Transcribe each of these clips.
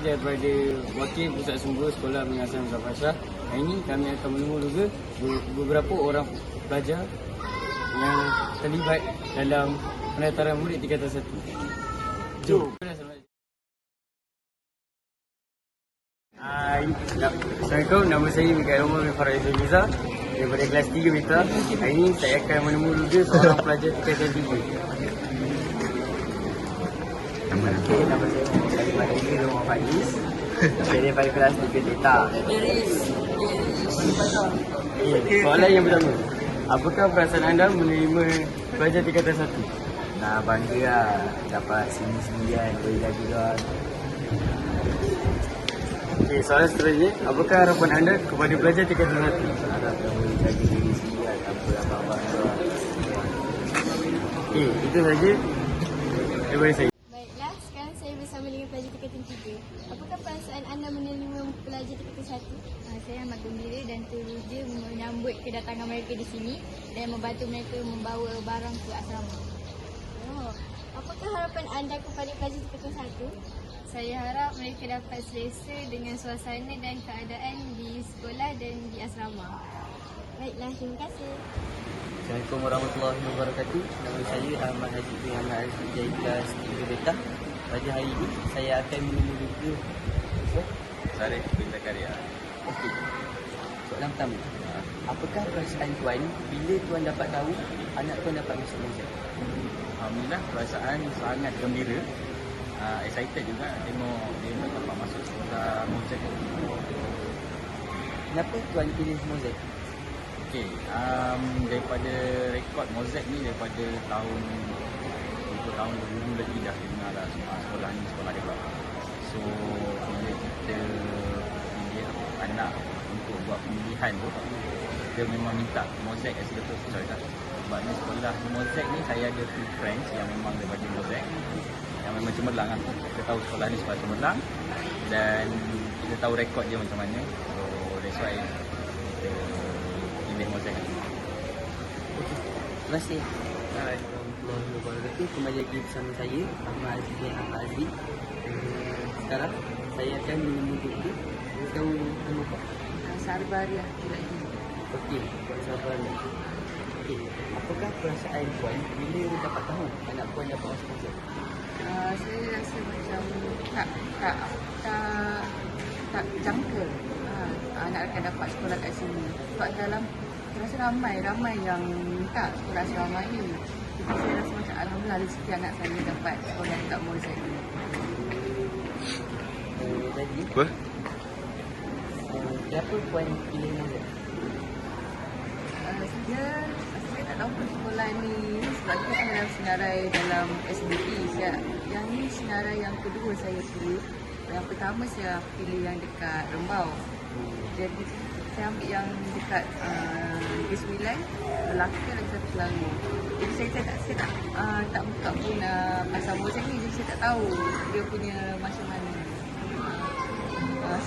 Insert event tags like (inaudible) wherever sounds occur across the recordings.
daripada wakil pusat sumber sekolah mengasah Zafasa. Hari ini kami akan menemu juga beberapa orang pelajar yang terlibat dalam penataran murid tingkatan 1. Jom. Hai, Assalamualaikum. Nama saya Mikael Omar bin Farah Izzul Giza daripada kelas 3 Mita. Hari ini saya akan menemu juga seorang pelajar tingkatan 3. Okay, nama saya Muhammad Salim Adili Rumah Faiz. Saya daripada kelas 3 Data. Soalan yang pertama. Apakah perasaan anda menerima pelajar tingkatan 1? Nah bangga lah dapat sini sembilan boleh lagi kan. Okey, soalan seterusnya. Apakah harapan anda kepada pelajar tingkatan 1? Harap yang boleh jaga diri sendiri lah abang-abang tu lah. Okey, itu saja daripada saya. Baiklah, sekarang saya bersama dengan pelajar tingkatan 3. Apakah perasaan anda menerima pelajar tingkatan 1? Ah, Saya amat gembira dan teruja menyambut kedatangan mereka di sini dan membantu mereka membawa barang ke asrama. Oh, apakah harapan anda kepada pelajar tingkatan 1? Saya harap mereka dapat selesa dengan suasana dan keadaan di sekolah dan di asrama. Baiklah, terima kasih. Assalamualaikum warahmatullahi wabarakatuh. Nama saya Ahmad Haji bin Ahmad Arifin dari kelas 3 Beta. Pada hari ini saya akan menemu juga Sarif bin Zakaria. Okey. Soalan pertama. Apakah perasaan tuan bila tuan dapat tahu anak tuan dapat masuk Mozart? Alhamdulillah perasaan sangat gembira. Uh, excited juga tengok dia dapat masuk sekolah Mozart. Kenapa tuan pilih Mozart? Okey, um, daripada rekod Mozart ni daripada tahun tahun 2000 lagi dah dengar dah semua sekolah ni sekolah hebat. So bila kita pilih anak untuk buat pemilihan tu kita memang minta Mozart as the first choice lah. Sebabnya sekolah Mozart ni saya ada few friends yang memang daripada Mozart yang memang cemerlang lah. Kita tahu sekolah ni sekolah cemerlang dan kita tahu rekod dia macam mana. So that's why kita pilih Mozart ni. Terima kasih. Warahmatullahi wabarakatuh. Kembali lagi bersama saya Ahmad Aziz bin Ahmad Aziz. Eh, Sekarang saya akan menemu buku. Tahu nama apa? Sarbariah lagi. Okey, Puan Sabarnya. Okey, apakah perasaan puan bila dapat tahu anak puan dapat masuk Mozart? Uh, saya rasa macam tak tak tak tak jangka uh, anak akan dapat sekolah kat sini. Sebab dalam saya rasa ramai ramai yang minta sekolah asrama ni. Jadi saya rasa macam alhamdulillah rezeki anak saya dapat sekolah dekat ni. Eh, Tadi, Apa? kenapa puan pilih? Uh, saya saya tak tahu pun sekolah ni sebab kita kan dalam senarai dalam SBP saya yang ni senarai yang kedua saya pilih yang pertama saya pilih yang dekat Rembau jadi saya ambil yang dekat uh, Negeri Sembilan Melaka dan satu Selangor jadi saya, saya tak saya tak uh, tak buka pun uh, pasal Mozart ni jadi saya tak tahu dia punya macam mana uh,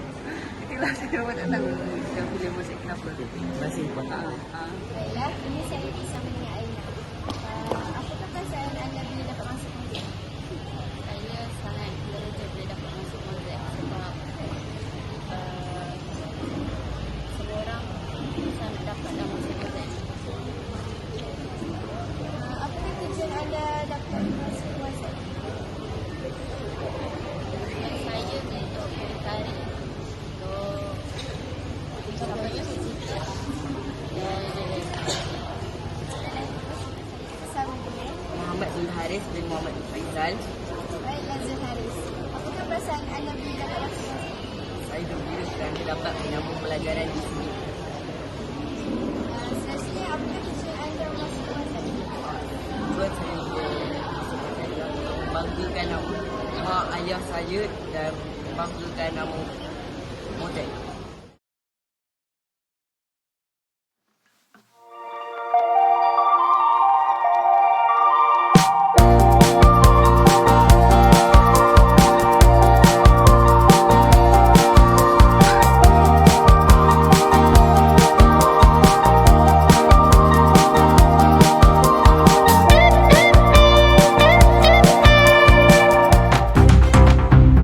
(laughs) itulah saya pun tak tahu saya pilih Mozart kenapa Okey, terima kasih. Ah, ah. Baiklah, ini saya bersama dengan Aina. Uh, apakah perasaan anda bila dapat masuk Mozart? Saya sangat beruja bila dapat masuk Mozart sebab uh, semua orang sangat dapat dah masuk Mozart. Uh, apakah tujuan anda dapat masuk Mozart? Saya untuk mencari untuk mencapai cita-cita dan Bersama dengan Zul Haris bin Muhammad Faizal. Baiklah Zulharis. Apakah perasaan anda bila dapat? Saya gembira kerana dapat menyambung pelajaran di sini. Uh, apakah anda? Tuan saya membanggakan nama mak ayah saya dan membanggakan nama Mozart.